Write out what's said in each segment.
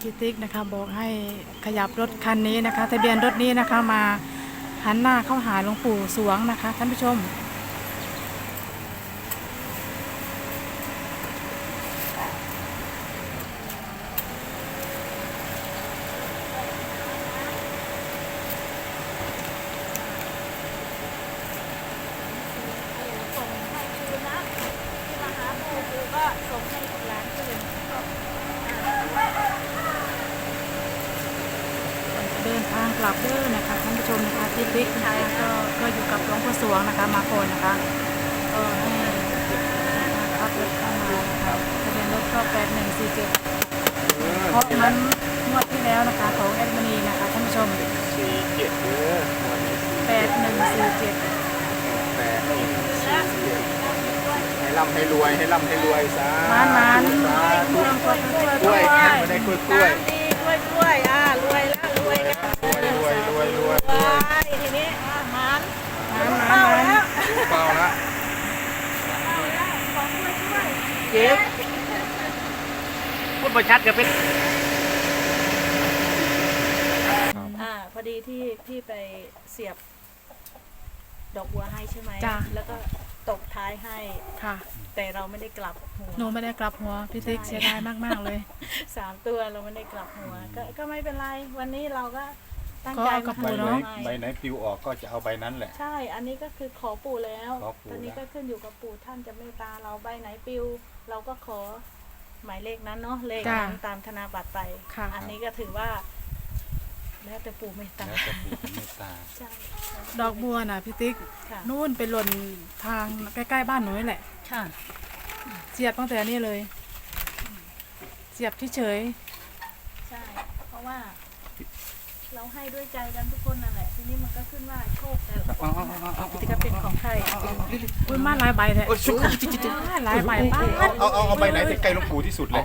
พี่ติ๊กนะคะบอกให้ขยับรถคันนี้นะคะ ทะเบียนรถนี้นะคะมาหันหน้าเข้าหาหลวงปู่สวงนะคะ ท่านผู้ชม ส่งให้คืนนะที่มาหาปู่ปู่ก็ส่งให้หลานคืน เดินทางกลับเด้อนะคะท่านผู้ชมนะคะพี่ ติ๊กนะคะก็ก็อยู่กับหลวงปู่สวงนะคะ มาก่อนนะคะก็ให้ขับรถเข้ามานะคะทะเบียนรถก็แปดหนึ่งสี่เจ็ดเพราะมันงวดที่แล้วนะคะของแอดมินีนะคะท่านผู้ชมสี่เจ็ดเด้อวันนี้สี่แปดหนึ่งสี่เจ็ดแปดนี่สี่เจ็ดให้ร่ำให้รวยให้ร่ำให้รวยสามันมันธุสาธุเรื่องกดกล้วยกล้วยไม่ได้กล้วยกล้วยตามดีกล้วยกล้วยอะรวย วยรวยทีนี้อะมันมันมันเข้ามันแล้วเปล่าละของกล้วยกล้วยเจ็บพูดประชัดก็เป็นอ่าพอดีที่พี่ไปเสียบ ดอกบัวให้ใช่ไหมจ้ะ แล้วก็ตกท้ายให้ ค่ะ แต่เราไม่ได้กลับหัว หนูไม่ได้กลับหัว พี่ติ๊กเสียดายมาก ๆ เลย สามตัวเราไม่ได้กลับหัว ก็ก็ไม่เป็นไร วันนี้เราก็ ตั้งก็ใจเอากระใบปูไหนเนาะ ใบไหนปลิวออกก็จะเอาใบนั้นแหละ ใช่ อันนี้ก็คือขอปู่แล้ว ขอปู่ตอนนี้นะก็ขึ้นอยู่กับปู่ท่านจะเมตตาเราใบไหนปิว เราก็ขอหมายเลขนั้นเนาะเลขนั้นจ้ะตามธนาบัตรไป ค่ะ อันนี้ก็ถือว่า แล้วแต่ปู่เมตตาแล้วจะปลูกเมตตาใช่ดอกบัวน่ะพี่ติ๊กค่ะนู่นไปหล่นทางใกล้ๆบ้านหนูนี่แหละค่ะ เสียบตั้งแต่นี่เลย เสียบเฉยใช่ เพราะว่า เราให้ด้วยใจกันทุกคนนั่นแหละ ทีนี้มันก็ขึ้นว่าโชคแต่ละคนจะเป็นของใครอุ้ยมาหลายใบแท้หลายใบป้าดเอาเอาเอาใบไหนที่ใกล้หลวงปู่ที่สุดเลย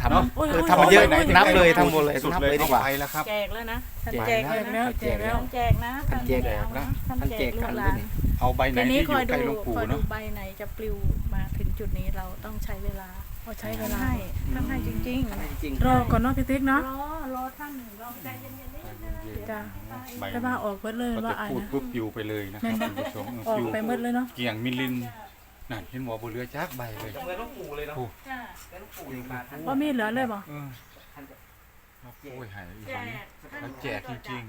ทำเนาะโอ้ยเออทำมาเยอะไหนนับเลยใกทำหมดเลยสุดนับเลยดีกว่าไปแล้วครับแจกแล้วนะท่านแจกแล้วแจกแล้วแจกนะท่านแจกไม่เอานะท่านแจกกลูกันหเลายนเอาใบไหนที่อคอยู่ใกดูล้หลวงปู่เนาะใบไหนจะปลิวมาถึงจุดนี้เราต้องใช้เวลา พอใช้เวท่านลาให้ท่านให้จริงจริงรอก่อนเนาะพี่ติ๊กๆรเนาะอรอท่านหนึ่งรอใจเย็นๆนิดนึงนะเดี๋ยวจ้ะ ใบแต่ว่าออกเบิดเลยก็ว่าจะไอ้พูดนะ ปุ๊บปลิวไปเลยนะครับคุณผู้ชมออกปลิวไปหมดเลยเนาะ เกี่ยงมิลินนั่นเห็นหมอบุเรือจักใบเลย เหมือนลูกปู่เลยเนาะโอ้ จ้ะเหมือนลูกปู่อยู่มาท่านว่ามีเหลือเลยบ่เออครับโอ้ยหายอีกแจฝั่งนี้กท่านแล้วแจกจริง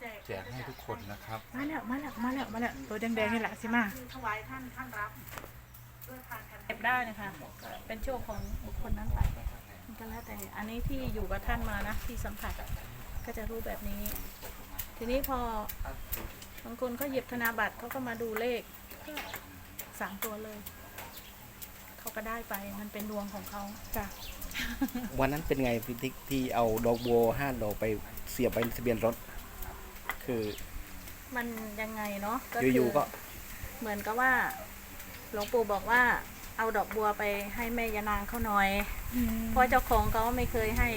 แจกๆแจกให้ทุกคนนะครับ มาแล้วมาแล้วมาแล้วมาแล้วตัวแดงๆนี่แหละสิมา ถวายท่านท่านรับด้วยทานกัน เก็บได้นะคะก็เป็นโชคของบุคคลนั้นไปมันก็แล้วแต่ อันนี้ที่อยู่กับท่านมานะที่สัมผัสอะก็จะรู้แบบนี้ ทีนี้พอบางคนเขาหยิบธนาบัตรเขาก็มาดูเลขก็สามตัวเลย เขาก็ได้ไปมันเป็นดวงของเขาจ้ะวันนั้นเป็นไงพี่ติ๊กที่เอาดอกบัวห้าดอกไปเสียบไปทะเบียนรถ คือ มันยังไงเนาะอยู่ๆก็ เหมือนกับว่า หลวงปู่บอกว่าเอาดอกบัวไปให้แม่ยานางเขาหน่อย เพราะเจ้าของเขาไม่เคยให้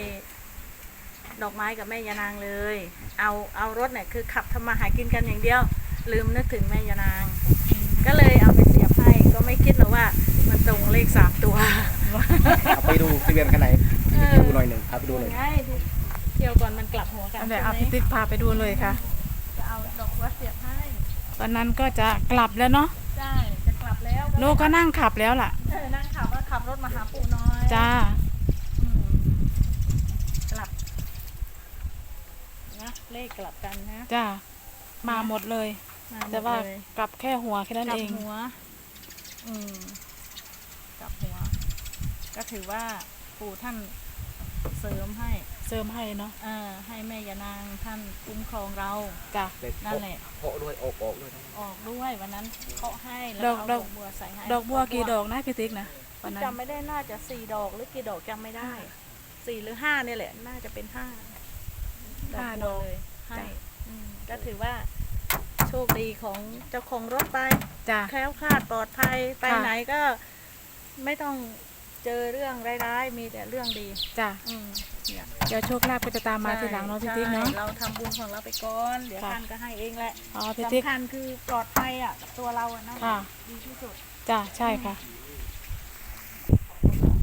ดอกไม้กับแม่ยานางเลย เอาเอารถเนี่ยคือขับทำมาหากินกันอย่างเดียว ลืมนึกถึงแม่ยานาง ก็เลยเอาไปเสียบให้ก็ไม่คิดหรอกว่า มันตรงเลขสามตัวเอาไปดูทะเบียนคันไหนเออดูหน่อยหนึ่งพาไปดูหน่อยง่ายที่เที่ยวก่อนมันกลับหัวกันอันเดี๋ยวใช่เอาไหมพี่ติ๊กพาไปดูเลยค่ะ จะเอาดอกบัวเสียบให้ ตอนนั้นก็จะกลับแล้วเนาะใช่จะ กลับแล้วลูกก็นั่งขับแล้วล่ะ เออนั่งขับว่าขับรถมาหาปู่น้อยจ้า อืมกลับนะเลขกลับกันนะจ้า มาหมดเลยมาหมดแต่ว่าเลยกลับแค่หัวแค่นั้นกลัเองหัว อืมกลับหัว ก็ถือว่าปู่ท่านเสริมให้ เสริมให้เนาะเออให้แม่ยานางท่านคุ้มครองเรา จ้าเด็กนั่นแหละเพาะด้วยออกออกด้วยออกด้วยวันนั้นเคาะให้แล้วดอกเอาดดออก กบัวใส่ให้ดอกบัวกี่ดอกนะพี่ติ๊กนะวันนั้นจำไม่ได้น่าจะสี่ดอกหรือกี่ดอกจำไม่ได้สี่หรือห้าเนี่ยแหละ น่าจะเป็นห้าห้าบัวดอก เลยให้จ้ะ อืมก็ถือว่าโชคดีของเจ้าของรถไป จ้าแคล้วคลาดปลอดภัยไปค่ะ ไหนก็ไม่ต้องเจอเรื่องร้ายๆ มีแต่เรื่องดี จ้าอืม เนี่ยเดี๋ยวโชคลาภก็จะตามมาทีหลังเนาะพี่ติ๊กเนาะ ใช่เราทำบุญของเราไปก่อน เดี๋ยวค่ะ ท่านก็ให้เองแหละอ๋อพี่ติ๊ก สำคัญคือปลอดภัยอะกับตัวเราอะนะค่ะ ดีที่สุด จ้าใช่ค่ะ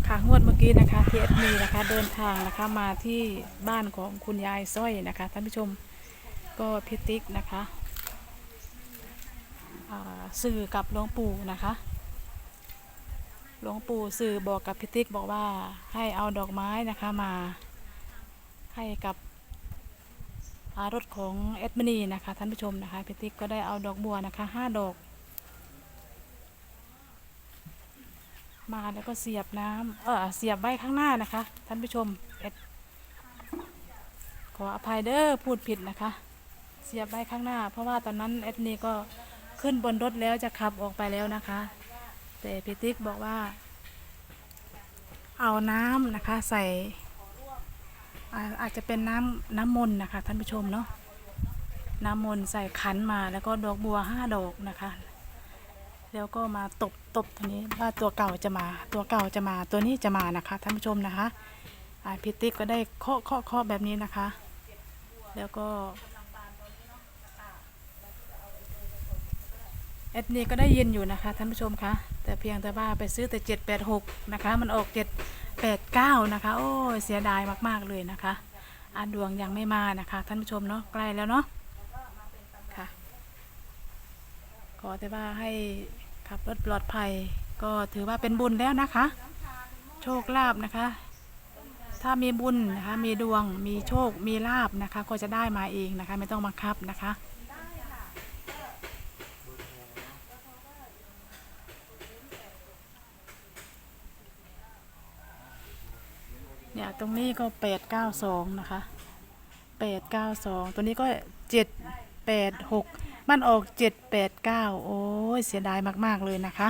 ค่ะงวดเมื่อกี้นะคะที่เอดมีนะคะ เดินทางนะคะมาที่บ้านของคุณยายสร้อยนะคะ ท่านผู้ชมก็พิติกนะคะอ่าสื่อกับหลวงปู่นะคะหลวงปู่สื่อบอกกับพิติกบอกว่าให้เอาดอกไม้นะคะมา ให้กับอารถของเอ็ดมินีนะคะท่านผู้ชมนะคะพิติกก็ได้เอาดอกบัวนะคะห้าดอก มาแล้วก็เสียบน้ำเออเสียบไว้ข้างหน้านะคะ ท่านผู้ชมเอ็ดขออภัยเด้อพูดผิดนะคะ เสียบไว้ข้างหน้า เพราะว่าตอนนั้นเอ็ดนีก็ขึ้นบนรถแล้วจะขับออกไปแล้วนะคะ แต่พิติกบอกว่า เอาน้ำนะคะใส่ อาจจะเป็นน้ำน้ำมนต์นะคะท่านผู้ชมเนาะน้ำมนต์ใส่ขันมาแล้วก็ดอกบัวห้าดอกนะคะ แล้วก็มาตบตบตัวนี้ว่าตัวเก่าจะมา ตัวเก่าจะมาตัวนี้จะมานะคะท่านผู้ชมนะคะอ่าพิติกก็ได้เคาะเคาะเคาะแบบนี้นะคะ แล้วก็เอ็ดนี่ก็ได้ยินอยู่นะคะท่านผู้ชมคะแต่เพียงแต่ว่าไปซื้อแต่เจ็ดแปดหกนะคะ มันออกเจ็ด แปดเก้านะคะ โอ้เสียดายมาก ๆ เลยนะคะอาดวงยังไม่มานะคะ ท่านผู้ชมเนาะใกล้แล้วเนาะค่ะ ขอแต่ว่าให้ขับรถปลอดภัยก็ถือว่าเป็นบุญแล้วนะคะ โชคลาภนะคะ ถ้ามีบุญนะคะ มีดวงมีโชคมีลาบนะคะ ก็จะได้มาเองนะคะ ไม่ต้องบังคับนะคะ เนี่ย ตรงนี้ก็แปดเก้าสองนะคะแปดเก้าสองตัวนี้ก็เจ็ดแปดหกมันออกเจ็ดแปดเก้าโอ้ยเสียดายมาก ๆ เลยนะคะ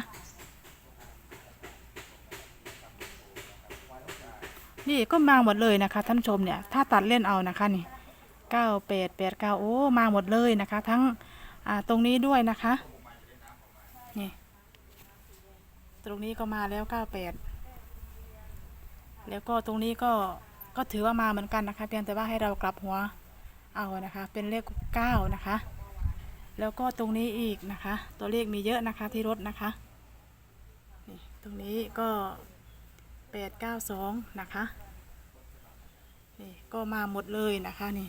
นี่ก็มาหมดเลยนะคะ ท่านชมเนี่ย ถ้าตัดเล่นเอานะคะนี่เก้าแปดแปดเก้าโอ้มาหมดเลยนะคะ ทั้งอ่าตรงนี้ด้วยนะคะนี่ตรงนี้ก็มาแล้วเก้าแปด แล้วก็ตรงนี้ก็ก็ถือว่ามาเหมือนกันนะคะ เพียงแต่ว่าให้เรากลับหัวเอานะคะ เป็นเลขเก้านะคะ แล้วก็ตรงนี้อีกนะคะ ตัวเลขมีเยอะนะคะที่รถนะคะนี่ตรงนี้ก็แปดเก้าสองนะคะนี่ก็มาหมดเลยนะคะนี่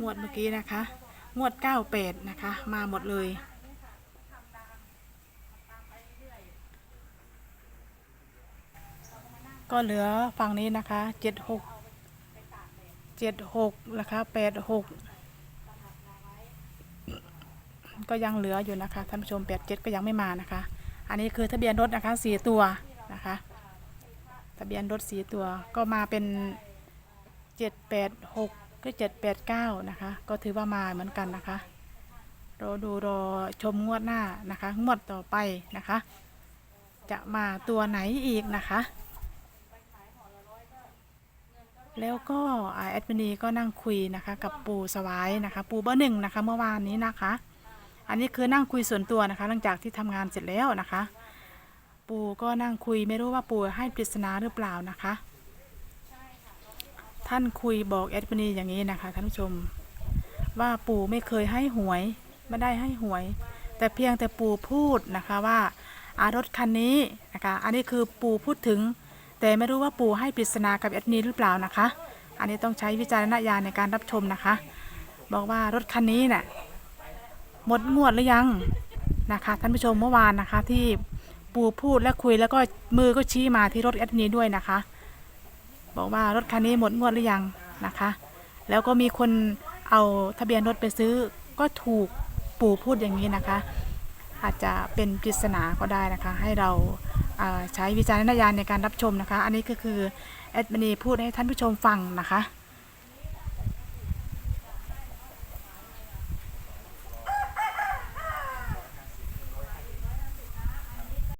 งวดเมื่อกี้นะคะ งวดเก้าแปดนะคะ มาหมดเลย ก็เหลือฝั่งนี้นะคะเจ็ดหกเจ็ดหกนะคะแปดหกก็ยังเหลืออยู่นะคะท่านผู้ชมแปดเจ็ดก็ยังไม่มานะคะ อันนี้คือทะเบียนรถนะคะสี่ตัวนะคะทะเบียนรถสีตัวก็มาเป็นเจ็ดแปดหกก็เจ็ดแปดเก้านะคะ ก็ถือว่ามาเหมือนกันนะคะรอดูรอชมงวดหน้านะคะ งวดต่อไปนะคะ จะมาตัวไหนอีกนะคะ แล้วก็แอดมินีก็นั่งคุยนะคะกับปู่สวายนะคะปู่เบอร์หนึ่งนะคะเมื่อวานนี้นะคะ อันนี้คือนั่งคุยส่วนตัวนะคะ หลังจากที่ทำงานเสร็จแล้วนะคะ ปู่ก็นั่งคุยไม่รู้ว่าปู่ให้ปริศนาหรือเปล่านะคะ ท่านคุยบอกแอดมินีอย่างนี้นะคะท่านผู้ชมว่าปู่ไม่เคยให้หวยไม่ได้ให้หวย แต่เพียงแต่ปู่พูดนะคะว่าอารถคันนี้นะคะอันนี้คือปู่พูดถึง แต่ไม่รู้ว่าปู่ให้ปริศนากับแอดมินหรือเปล่านะคะ อันนี้ต้องใช้วิจารณญาณในการรับชมนะคะ บอกว่ารถคันนี้น่ะหมดงวดหรือยังนะคะท่านผู้ชมเมื่อวานนะคะที่ปู่พูดและคุยแล้วก็มือก็ชี้มาที่รถแอดมินด้วยนะคะ บอกว่ารถคันนี้หมดงวดหรือยังนะคะ แล้วก็มีคนเอาทะเบียนรถไปซื้อก็ถูกปู่พูดอย่างนี้นะคะ อาจจะเป็นปริศนาก็ได้นะคะ ให้เราอ่า ใช้วิจารณญาณในการรับชมนะคะ อันนี้ก็คือแอดมินีพูดให้ท่านผู้ชมฟังนะคะ